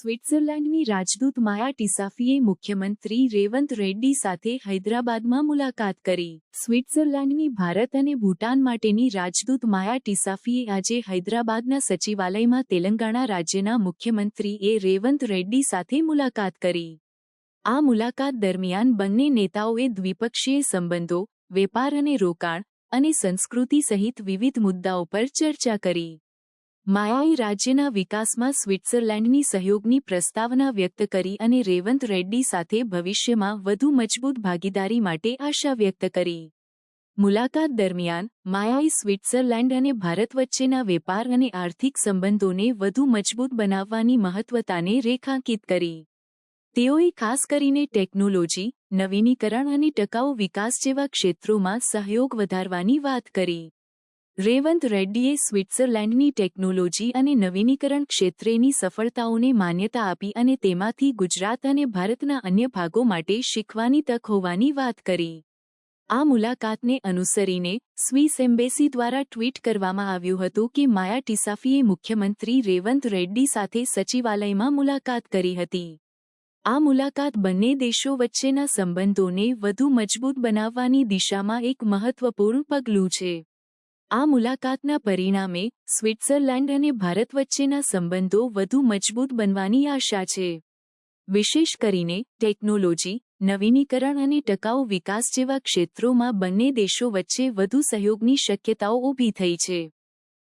સ્વિટ્ઝરલેન્ડની રાજદૂત માયા ટિસાફીએ મુખ્યમંત્રી રેવંત રેડ્ડી સાથે હૈદરાબાદમાં મુલાકાત કરી. સ્વિટ્ઝરલેન્ડની ભારત અને ભૂટાન માટેની રાજદૂત માયા ટિસાફીએ આજે હૈદરાબાદના સચિવાલયમાં તેલંગાણા રાજ્યના મુખ્યમંત્રી એ રેવંત રેડ્ડી સાથે મુલાકાત કરી. આ મુલાકાત દરમિયાન બંને નેતાઓએ દ્વિપક્ષીય સંબંધો, વેપાર અને રોકાણ અને સંસ્કૃતિ સહિત વિવિધ મુદ્દાઓ પર ચર્ચા કરી. માયાએ રાજ્યના વિકાસમાં સ્વિટ્ઝરલેન્ડની સહયોગની પ્રસ્તાવના વ્યક્ત કરી અને રેવંત રેડ્ડી સાથે ભવિષ્યમાં વધુ મજબૂત ભાગીદારી માટે આશા વ્યક્ત કરી. મુલાકાત દરમિયાન માયાએ સ્વિટ્ઝરલેન્ડ અને ભારત વચ્ચેના વેપાર અને આર્થિક સંબંધોને વધુ મજબૂત બનાવવાની મહત્વતાને રેખાંકિત કરી. તેઓએ ખાસ કરીને ટેકનોલોજી, નવીનીકરણ અને ટકાઉ વિકાસ જેવા ક્ષેત્રોમાં સહયોગ વધારવાની વાત કરી. રેવંત રેડ્ડીએ સ્વિટ્ઝરલેન્ડની ટેકનોલોજી અને નવીનીકરણ ક્ષેત્રેની સફળતાઓને માન્યતા આપી અને તેમાંથી ગુજરાત અને ભારતના અન્ય ભાગો માટે શીખવાની તક હોવાની વાત કરી. આ મુલાકાતને અનુસરીને સ્વિસ એમ્બેસી દ્વારા ટ્વીટ કરવામાં આવ્યું હતું કે માયા ટીસાફીએ મુખ્યમંત્રી રેવંત રેડ્ડી સાથે સચિવાલયમાં મુલાકાત કરી હતી. આ મુલાકાત બંને દેશો વચ્ચેના સંબંધોને વધુ મજબૂત બનાવવાની દિશામાં એક મહત્વપૂર્ણ પગલું છે. આ મુલાકાતના પરિણામે સ્વિટ્ઝરલેન્ડ અને ભારત વચ્ચેના સંબંધો વધુ મજબૂત બનવાની આશા છે. વિશેષ કરીને ટેકનોલોજી, નવીનીકરણ અને ટકાઉ વિકાસ જેવા ક્ષેત્રોમાં બંને દેશો વચ્ચે વધુ સહયોગની શક્યતાઓ ઊભી થઈ છે.